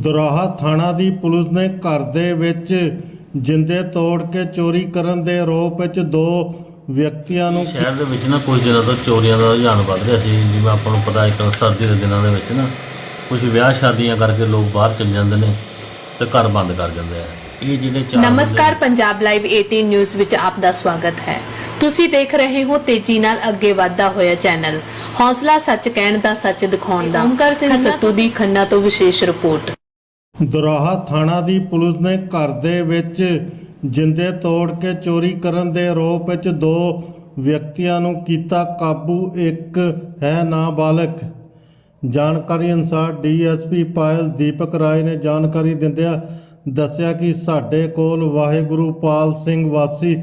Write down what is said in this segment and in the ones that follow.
ਦੁਰਾਹਾ ਥਾਣਾ ਦੀ ਪੁਲਿਸ ਨੇ ਘਰ ਦੇ ਵਿੱਚ ਜਿੰਦੇ ਤੋੜ ਕੇ ਚੋਰੀ ਕਰਨ ਦੇ ਆਰੋਪ ਵਿੱਚ ਦੋ ਵਿਅਕਤੀਆਂ ਨੂੰ ਸ਼ਹਿਰ ਦੇ ਵਿੱਚ ਨਾ ਕੁਝ ਦਿਨਾਂ ਤੋਂ ਚੋਰੀਆਂ ਦਾ ਰੁਝਾਨ ਵੱਧ ਰਿਹਾ ਸੀ। ਜਿਵੇਂ ਆਪਾਂ ਨੂੰ ਪਤਾ ਇੱਕ ਸਰਦੀ ਦੇ ਦਿਨਾਂ ਦੇ ਵਿੱਚ ਨਾ ਕੁਝ ਵਿਆਹ ਸ਼ਾਦੀਆਂ ਕਰਕੇ ਲੋਕ ਬਾਹਰ ਚਲੇ ਜਾਂਦੇ ਨੇ ਤੇ ਘਰ ਬੰਦ ਕਰ ਜਾਂਦੇ ਆ। ਇਹ ਜਿਹੜੇ ਚਾਰ ਨਮਸਕਾਰ ਪੰਜਾਬ ਲਾਈਵ 18 ਨਿਊਜ਼ ਵਿੱਚ ਆਪ ਦਾ ਸਵਾਗਤ ਹੈ। ਤੁਸੀਂ ਦੇਖ ਰਹੇ ਹੋ ਤੇਜ਼ੀ ਨਾਲ ਅੱਗੇ ਵਧਦਾ ਹੋਇਆ ਚੈਨਲ। ਹੌਸਲਾ ਸੱਚ ਕਹਿਣ ਦਾ ਸੱਚ ਦਿਖਾਉਣ ਦਾ। ਓਮਕਾਰ ਸਿੰਘ ਸੱਤੂ ਦੀ ਖੰਨਾ ਤੋਂ ਵਿਸ਼ੇਸ਼ ਰਿਪੋਰਟ। ਦੁਰਾਹਾ ਥਾਣਾ ਦੀ ਪੁਲਿਸ ਨੇ ਘਰ ਦੇ ਵਿੱਚ ਜਿੰਦੇ ਤੋੜ ਕੇ ਚੋਰੀ ਕਰਨ ਦੇ ਆਰੋਪ ਵਿੱਚ ਦੋ ਵਿਅਕਤੀਆਂ ਨੂੰ ਕੀਤਾ ਕਾਬੂ, ਇੱਕ ਹੈ ਨਾਬਾਲਗ। ਜਾਣਕਾਰੀ ਅਨੁਸਾਰ ਡੀਐਸਪੀ ਪਾਇਲ ਦੀਪਕ ਰਾਏ ਨੇ ਜਾਣਕਾਰੀ ਦਿੰਦਿਆਂ ਦੱਸਿਆ ਕਿ ਸਾਡੇ ਕੋਲ ਵਾਹਿਗੁਰੂ ਪਾਲ ਸਿੰਘ ਵਾਸੀ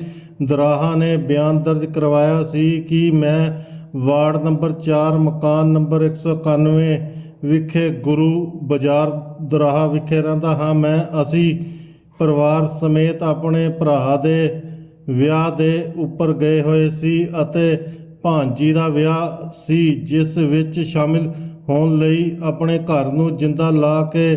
ਦਰਾਹਾ ਨੇ ਬਿਆਨ ਦਰਜ ਕਰਵਾਇਆ ਸੀ ਕਿ ਮੈਂ ਵਾਰਡ ਨੰਬਰ 4 ਮਕਾਨ ਨੰਬਰ 191 ਵਿਖੇ ਗੁਰੂ ਬਾਜ਼ਾਰ ਦਰਾਹਾ ਵਿਖੇ ਰਹਿੰਦਾ ਹਾਂ ਮੈਂ। ਅਸੀਂ ਪਰਿਵਾਰ ਸਮੇਤ ਆਪਣੇ ਭਰਾ ਦੇ ਵਿਆਹ ਦੇ ਉੱਪਰ ਗਏ ਹੋਏ ਸੀ ਅਤੇ ਭਾਂਜੀ ਦਾ ਵਿਆਹ ਸੀ, ਜਿਸ ਵਿੱਚ ਸ਼ਾਮਿਲ ਹੋਣ ਲਈ ਆਪਣੇ ਘਰ ਨੂੰ ਜਿੰਦਾ ਲਾ ਕੇ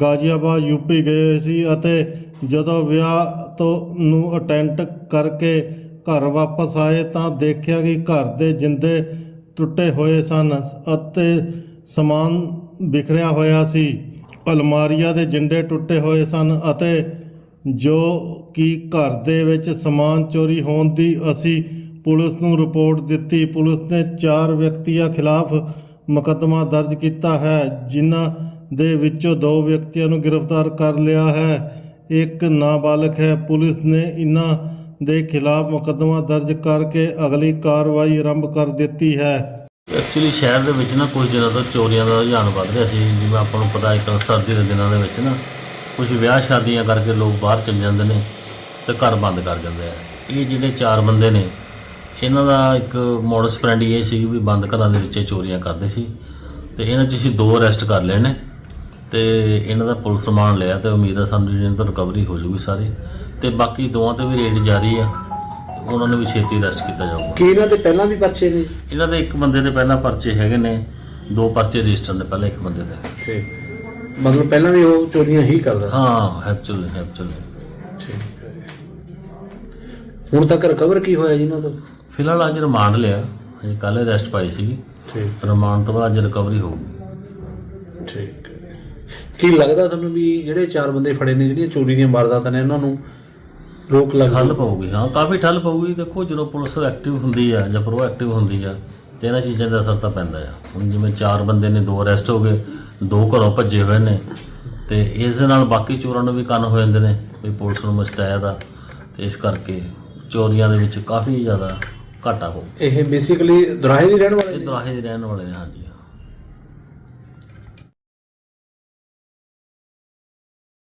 ਗਾਜ਼ੀਆਬਾਦ, ਯੂਪੀ ਗਏ ਹੋਏ ਸੀ ਅਤੇ ਜਦੋਂ ਵਿਆਹ ਤੋਂ ਨੂੰ ਅਟੈਂਟ ਕਰਕੇ ਘਰ ਵਾਪਸ ਆਏ ਤਾਂ ਦੇਖਿਆ ਕਿ ਘਰ ਦੇ ਜਿੰਦੇ ਟੁੱਟੇ ਹੋਏ ਸਨ ਅਤੇ ਸਮਾਨ ਵਿਖਰਿਆ ਹੋਇਆ ਸੀ। ਅਲਮਾਰੀਆਂ ਦੇ ਜਿੰਡੇ ਟੁੱਟੇ ਹੋਏ ਸਨ ਅਤੇ ਜੋ ਕਿ ਘਰ ਦੇ ਵਿੱਚ ਸਮਾਨ ਚੋਰੀ ਹੋਣ ਦੀ ਅਸੀਂ ਪੁਲਿਸ ਨੂੰ ਰਿਪੋਰਟ ਦਿੱਤੀ। ਪੁਲਿਸ ਨੇ ਚਾਰ ਵਿਅਕਤੀਆਂ ਖਿਲਾਫ ਮੁਕੱਦਮਾ ਦਰਜ ਕੀਤਾ ਹੈ, ਜਿਨ੍ਹਾਂ ਦੇ ਵਿੱਚੋਂ ਦੋ ਵਿਅਕਤੀਆਂ ਨੂੰ ਗ੍ਰਿਫਤਾਰ ਕਰ ਲਿਆ ਹੈ। ਇੱਕ ਨਾਬਾਲਗ ਹੈ। ਪੁਲਿਸ ਨੇ ਇਹਨਾਂ ਦੇ ਖਿਲਾਫ ਮੁਕੱਦਮਾ ਦਰਜ ਕਰਕੇ ਅਗਲੀ ਕਾਰਵਾਈ ਆਰੰਭ ਕਰ ਦਿੱਤੀ ਹੈ। ਐਕਚੁਅਲੀ ਸ਼ਹਿਰ ਦੇ ਵਿੱਚ ਨਾ ਕੁਝ ਦਿਨਾਂ ਤੋਂ ਚੋਰੀਆਂ ਦਾ ਰੁਝਾਨ ਵੱਧ ਰਿਹਾ ਸੀ, ਜਿਵੇਂ ਆਪਾਂ ਨੂੰ ਪਤਾ ਇੱਕ ਸਰਦੀ ਦੇ ਦਿਨਾਂ ਦੇ ਵਿੱਚ ਨਾ ਕੁਝ ਵਿਆਹ ਸ਼ਾਦੀਆਂ ਕਰਕੇ ਲੋਕ ਬਾਹਰ ਚਲੇ ਜਾਂਦੇ ਨੇ ਤੇ ਘਰ ਬੰਦ ਕਰ ਜਾਂਦੇ ਆ। ਇਹ ਜਿਹੜੇ ਚਾਰ ਬੰਦੇ ਨੇ, ਇਹਨਾਂ ਦਾ ਇੱਕ ਮੋਡਸ ਫਰੈਂਡ ਇਹ ਸੀ ਵੀ ਬੰਦ ਘਰਾਂ ਦੇ ਵਿੱਚ ਚੋਰੀਆਂ ਕਰਦੇ ਸੀ ਤੇ ਇਹਨਾਂ 'ਚ ਅਸੀਂ ਦੋ ਅਰੈਸਟ ਕਰ ਲਏ ਨੇ ਤੇ ਇਹਨਾਂ ਦਾ ਪੁਲਿਸ ਰਿਮਾਂਡ ਲਿਆ ਤੇ ਉਮੀਦ ਆ ਸਾਨੂੰ ਜਿਹੜੀ ਇਹਨਾਂ ਤੋਂ ਰਿਕਵਰੀ ਹੋ ਜਾਊਗੀ ਸਾਰੀ। ਤੇ ਬਾਕੀ ਦੋਵਾਂ ਤੇ ਵੀ ਰੇਡ ਜਾਰੀ ਆ। ਉਹਨਾਂ ਨੂੰ ਵੀ ਛੇਤੀ ਅਰੈਸਟ ਕੀਤਾ ਜਾਊਗਾ। ਕੀ ਇਹਨਾਂ ਦੇ ਪਹਿਲਾਂ ਵੀ ਪਰਚੇ ਨੇ? ਇਹਨਾਂ ਦੇ ਇੱਕ ਬੰਦੇ ਦੇ ਪਹਿਲਾਂ ਪਰਚੇ ਹੈਗੇ ਨੇ ਦੋ ਪਰਚੇ ਰਜਿਸਟਰ ਨੇ ਪਹਿਲਾਂ ਇੱਕ ਬੰਦੇ ਦੇ। ਠੀਕ। ਮਤਲਬ ਪਹਿਲਾਂ ਵੀ ਉਹ ਚੋਰੀਆਂ ਹੀ ਕਰਦਾ? ਹਾਂ ਹੈਪਚੁਅਲ ਹੈਪਚੁਅਲ ਠੀਕ। ਹੈ ਹੁਣ ਤੱਕ ਰਿਕਵਰ ਕੀ ਹੋਇਆ ਜੀ ਇਹਨਾਂ ਤੋਂ? ਫਿਲਹਾਲ ਅੱਜ ਰਿਮਾਂਡ ਲਿਆ। ਅਜੇ ਕੱਲ੍ਹ ਅਰੈਸਟ ਪਾਈ ਸੀਗੀ। ਠੀਕ। ਰਿਮਾਂਡ ਤੋਂ ਬਾਅਦ ਅੱਜ ਰਿਕਵਰੀ ਹੋਊਗੀ। ਠੀਕ। ਕੀ ਲੱਗਦਾ ਤੁਹਾਨੂੰ ਵੀ ਜਿਹੜੇ ਚਾਰ ਬੰਦੇ ਫੜੇ ਨੇ ਜਿਹੜੀਆਂ ਚੋਰੀ ਦੀਆਂ ਵਾਰਦਾਤਾਂ ਨੇ ਉਹਨਾਂ ਨੂੰ ਰੋਕ ਲੱਗ। ਠੱਲ ਪਊਗੀ ਹਾਂ ਕਾਫੀ ਠੱਲ ਪਊਗੀ। ਦੇਖੋ ਜਦੋਂ ਪੁਲਿਸ ਐਕਟਿਵ ਹੁੰਦੀ ਆ ਜਾਂ ਪ੍ਰੋ ਐਕਟਿਵ ਹੁੰਦੀ ਆ ਤੇ ਇਹਨਾਂ ਚੀਜ਼ਾਂ ਦਾ ਅਸਰ ਤਾਂ ਪੈਂਦਾ ਆ। ਹੁਣ ਜਿਵੇਂ ਚਾਰ ਬੰਦੇ ਨੇ ਦੋ ਅਰੈਸਟ ਹੋ ਗਏ ਦੋ ਘਰੋਂ ਭੱਜੇ ਹੋਏ ਨੇ ਤੇ ਇਸ ਦੇ ਨਾਲ ਬਾਕੀ ਚੋਰਾਂ ਨੂੰ ਵੀ ਕੰਨ ਹੋ ਜਾਂਦੇ ਨੇ ਵੀ ਪੁਲਿਸ ਨੂੰ ਮੁਸ਼ਤੈਦ ਆ। ਤੇ ਇਸ ਕਰਕੇ ਚੋਰੀਆਂ ਦੇ ਵਿੱਚ ਕਾਫੀ ਜ਼ਿਆਦਾ ਘਾਟਾ ਹੋ ਇਹ ਬੇਸਿਕਲੀ ਦੁਰਾਹੇ ਦੀ ਰਹਿਣ ਵਾਲੇ ਇਹ ਦਰਾਹੇ ਦੇ ਰਹਿਣ ਵਾਲੇ ਨੇ ਹਾਂਜੀ